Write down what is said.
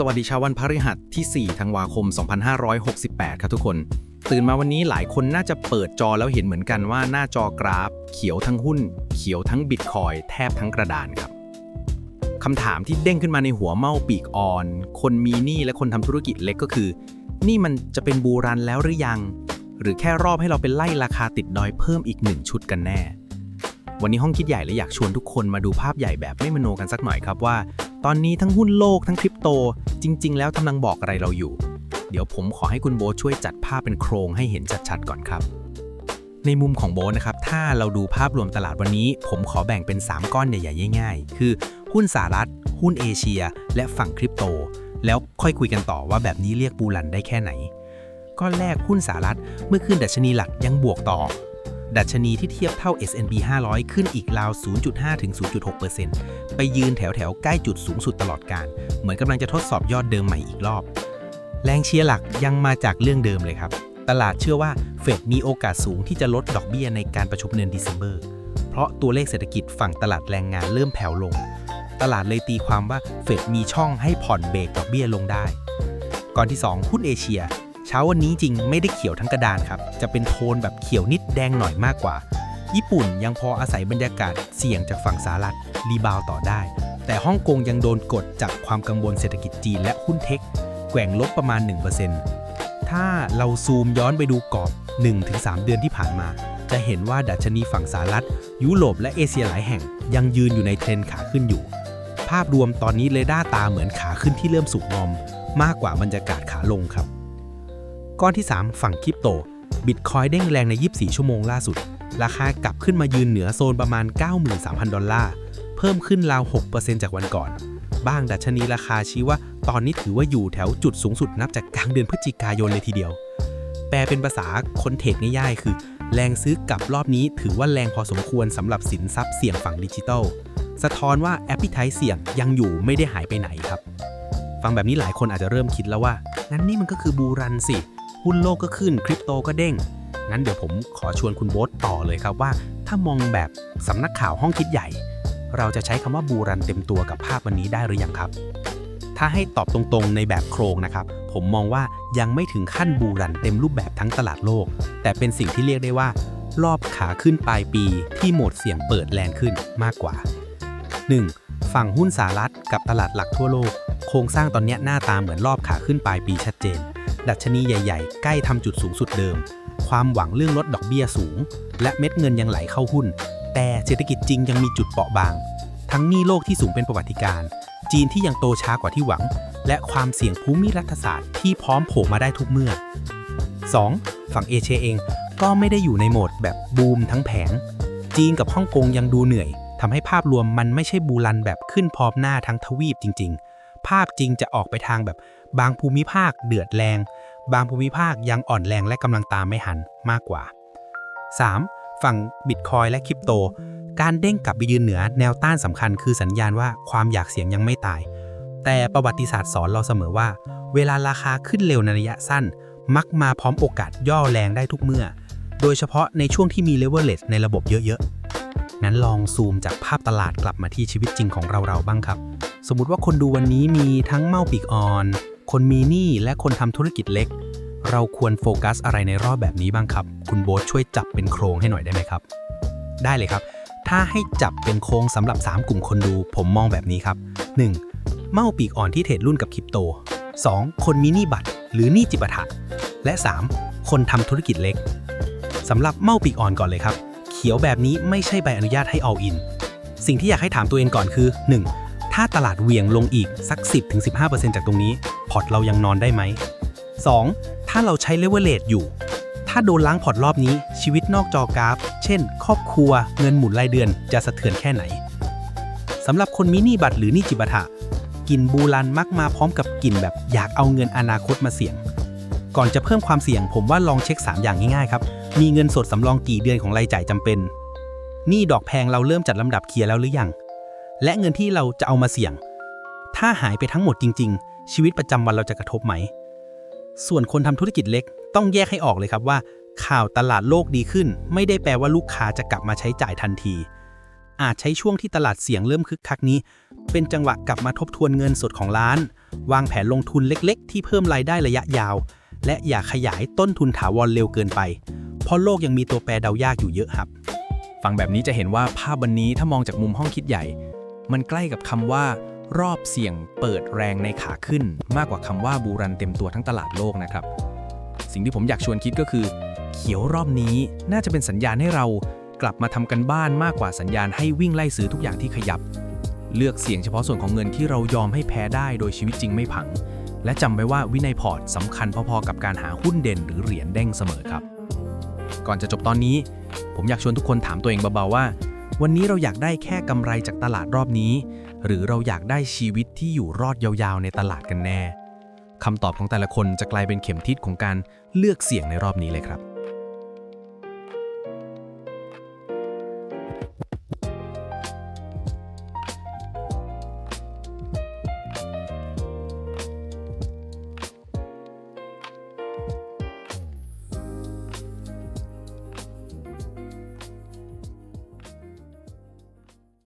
สวัสดีชาววันพฤหัสที่ 4 ธันวาคม 2568 ครับทุกคน ตื่นมาวันนี้หลายคนน่าจะเปิดจอแล้วเห็นเหมือนกันว่าหน้าจอกราฟ เขียวทั้งหุ้น เขียวทั้งบิตคอยแทบทั้งกระดานครับคำถามที่เด้งขึ้นมาในหัวเมาปีกอ่อน คนมีหนี้และคนทำธุรกิจเล็กก็คือ นี่มันจะเป็นบูรันแล้วหรือยัง หรือแค่รอบให้เราเป็นไล่ราคาติดดอยเพิ่มอีกหนึ่งชุดกันแน่ วันนี้ห้องคิดใหญ่เลยอยากชวนทุกคนมาดูภาพใหญ่แบบไม่มโนกันสักหน่อยครับว่า ตอนนี้ทั้งหุ้นโลกทั้งคริปโต จริง ๆ แล้วกำลังบอกอะไรเราอยู่ เดี๋ยวผมขอให้คุณโบช่วยจัดภาพเป็นโครงให้เห็นชัดๆก่อนครับ ในมุมของโบนะครับ ถ้าเราดูภาพรวมตลาดวันนี้ ผมขอแบ่งเป็น 3 ก้อนใหญ่ๆง่ายๆ คือหุ้นสหรัฐ หุ้นเอเชีย และฝั่งคริปโต แล้วค่อยคุยกันต่อว่าแบบนี้เรียกบูรันได้แค่ไหนก้อนแรกหุ้นสหรัฐเมื่อคืนดัชนีหลักยังบวกต่อ ดัชนีที่เทียบเท่า S&P 500 ขึ้นอีกราว 0.5 ถึง 0.6%ไปยืนแถวแถวๆใกล้จุดสูงสุดตลอดการ เหมือนกำลังจะทดสอบยอดเดิมใหม่อีกรอบ แรงเชียร์หลักยังมาจากเรื่องเดิมเลยครับ ตลาดเชื่อว่าเฟดมีโอกาสสูงที่จะลดดอกเบี้ยในการประชุมเดือนเดซ ember เพราะตัวเลขเศรษฐกิจฝั่งตลาดแรงงานเริ่มแผ่วลง ตลาดเลยตีความว่าเฟดมีช่องให้ผ่อนเบรกดอกเบี้ยลงได้ ก่อนที่ 2 หุ้นเอเชีย เช้าวันนี้จริงไม่ได้เขียวทั้งกระดานครับ จะเป็นโทนแบบเขียวนิดแดงหน่อยมากกว่า ญี่ปุ่นยังพออาศัยบรรยากาศเสี่ยงจากฝั่งสหรัฐรีบาวต่อได้ แต่ฮ่องกงยังโดนกดจากความกังวลเศรษฐกิจจีนและหุ้นเทค แกว่งลบประมาณ 1%ถ้าเราซูมย้อนไปดูกรอบ 1-3 เดือนที่ผ่านมา จะเห็นว่าดัชนีฝั่งสหรัฐ ยุโรปและเอเชียหลายแห่ง ยังยืนอยู่ในเทรนขาขึ้นอยู่ ภาพรวมตอนนี้เรดาร์ตาเหมือนขาขึ้นที่เริ่มสุกงอม มากกว่าบรรยากาศขาลงครับ ก้อนที่ 3 ฝั่งคริปโตบิตคอยเด้งแรงใน 24 ชั่วโมงล่าสุด ราคากลับขึ้นมายืนเหนือโซนประมาณ 93,000 ดอลลาร์ เพิ่มขึ้นราว 6%จากวันก่อน บ้างดัชนีราคาชี้ว่าตอนนี้ถือว่าอยู่แถวจุดสูงสุดนับจากกลางเดือนพฤศจิกายนเลยทีเดียว แปลเป็นภาษาคนเทรดง่ายๆ คือ แรงซื้อกลับรอบนี้ถือว่าแรงพอสมควรสำหรับสินทรัพย์เสี่ยงฝั่งดิจิทัล สะท้อนว่าแอป i ิ i เสี่ยงยังอยู่ไม่ได้หายไปไหนครับ ฟังแบบนี้หลายคนอาจจะเริ่มคิดแล้วว่างั้นนี่มันก็คือบูรันสิ หุ้นโลกก็ขึ้นคริปโตก็เด้ง งั้นเดี๋ยวผมขอชวนคุณโบ๊ทต่อเลยครับว่า ถ้ามองแบบสำนักข่าวห้องคิดใหญ่ เราจะใช้คำว่าบูรันเต็มตัวกับภาพวันนี้ได้หรือยังครับ ถ้าให้ตอบตรงๆในแบบโครงนะครับ ผมมองว่ายังไม่ถึงขั้นบูรันเต็มรูปแบบทั้งตลาดโลก แต่เป็นสิ่งที่เรียกได้ว่า รอบขาขึ้นปลายปีที่โหมดเสี่ยงเปิดแรงขึ้นมากกว่า 1. ฝั่งหุ้นสหรัฐกับตลาดหลักทั่วโลก โครงสร้างตอนนี้หน้าตาเหมือนรอบขาขึ้นปลายปีชัดเจน ดัชนีใหญ่ๆ ใกล้ทำจุดสูงสุดเดิม ความหวังเรื่องลดดอกเบี้ยสูง และเม็ดเงินยังไหลเข้าหุ้น แต่เศรษฐกิจจริงยังมีจุดเปราะบาง ทั้งหนี้โลกที่สูงเป็นประวัติการ จีนที่ยังโตช้ากว่าที่หวัง และความเสี่ยงภูมิรัฐศาสตร์ที่พร้อมโผล่มาได้ทุกเมื่อ 2. ฝั่งเอเชียเองก็ไม่ได้อยู่ในโหมดแบบบูมทั้งแผง จีนกับฮ่องกงยังดูเหนื่อยทำให้ภาพรวมมันไม่ใช่บูรันแบบขึ้นพร้อมหน้าทั้งทวีปจริง ๆ ภาพจริงจะออกไปทางแบบ บางภูมิภาคเดือดแรง บางภูมิภาคยังอ่อนแรงและกำลังตามไม่หันมากกว่า 3. ฝั่งบิตคอยและคริปโต การเด้งกลับไปยืนเหนือแนวต้านสำคัญคือสัญญาณว่าความอยากเสียงยังไม่ตาย แต่ประวัติศาสตร์สอนเราเสมอว่า เวลาราคาขึ้นเร็วในระยะสั้น มักมาพร้อมโอกาสย่อแรงได้ทุกเมื่อ โดยเฉพาะในช่วงที่มีเลเวลเล e ในระบบเยอะๆ งั้นลองซูมจากภาพตลาดกลับมาที่ชีวิตจริงของเราๆบ้างครับ สมมุติว่าคนดูวันนี้มีทั้งเมาปีกอ่อน คนมีหนี้และคนทำธุรกิจเล็ก เราควรโฟกัสอะไรในรอบแบบนี้บ้างครับ คุณโบ๊ทช่วยจับเป็นโครงให้หน่อยได้ไหมครับ ได้เลยครับ ถ้าให้จับเป็นโครงสำหรับ 3 กลุ่มคนดู ผมมองแบบนี้ครับ 1. เมาปีกอ่อนที่เทรดรุ่นกับคริปโต 2. คนมีหนี้บัตร หรือหนี้จิปาถะและ 3. คนทำธุรกิจเล็กสำหรับเมาปีกอ่อนก่อนเลยครับ เขียวแบบนี้ไม่ใช่ใบอนุญาตให้ all in สิ่งที่อยากให้ถามตัวเองก่อนคือ 1. ถ้าตลาดเวียงลงอีกสัก 10-15%จากตรงนี้ พอร์ตเรายังนอนได้ไหม 2. ถ้าเราใช้เลเวลเลตอยู่ ถ้าโดนล้างพอร์ตรอบนี้ชีวิตนอกจอกราฟ เช่น ครอบครัวเงินหมุนรายเดือนจะสะเทือนแค่ไหนสำหรับคนมีหนี้บัตรหรือนี้จิปาถะกลิ่นบูรันมักมาพร้อมกับกลิ่นแบบอยากเอาเงินอนาคตมาเสี่ยง ก่อนจะเพิ่มความเสี่ยง ผมว่าลองเช็ค 3 อย่างง่ายๆครับ มีเงินสดสำรองกี่เดือนของรายจ่ายจำเป็น นี้ดอกแพงเราเริ่มจัดลำดับเคลียร์แล้วหรือยัง และเงินที่เราจะเอามาเสี่ยง ถ้าหายไปทั้งหมดจริง ๆ ชีวิตประจำวันเราจะกระทบไหม ส่วนคนทำธุรกิจเล็กต้องแยกให้ออกเลยครับว่า ข่าวตลาดโลกดีขึ้น ไม่ได้แปลว่าลูกค้าจะกลับมาใช้จ่ายทันที อาจใช้ช่วงที่ตลาดเสี่ยงเริ่มคึกคักนี้ เป็นจังหวะกลับมาทบทวนเงินสดของร้าน วางแผนลงทุนเล็ก ๆ ที่เพิ่มรายได้ระยะยาว และอย่าขยายต้นทุนถาวรเร็วเกินไป เพราะโลกยังมีตัวแปรเดายากอยู่เยอะครับฟังแบบนี้จะเห็นว่าภาพวันนี้ถ้ามองจากมุมห้องคิดใหญ่ มันใกล้กับคำว่า รอบเสี่ยงเปิดแรงในขาขึ้น มากกว่าคำว่าบูรันเต็มตัวทั้งตลาดโลกนะครับ สิ่งที่ผมอยากชวนคิดก็คือ เขียวรอบนี้น่าจะเป็นสัญญาณให้เรากลับมาทำกันบ้านมากกว่าสัญญาณให้วิ่งไล่ซื้อทุกอย่างที่ขยับ เลือกเสี่ยงเฉพาะส่วนของเงินที่เรายอมให้แพ้ได้โดยชีวิตจริงไม่ผัง และจำไว้ว่าวินัยพอร์ตสำคัญพอๆกับการหาหุ้นเด่นหรือเหรียญเด้งเสมอครับ ก่อนจะจบตอนนี้ ผมอยากชวนทุกคนถามตัวเองเบาๆว่า วันนี้เราอยากได้แค่กำไรจากตลาดรอบนี้ หรือเราอยากได้ชีวิตที่อยู่รอดยาวๆ ในตลาดกันแน่คำตอบของแต่ละคนจะกลายเป็นเข็มทิศของการเลือกเสี่ยงในรอบนี้เลยครับ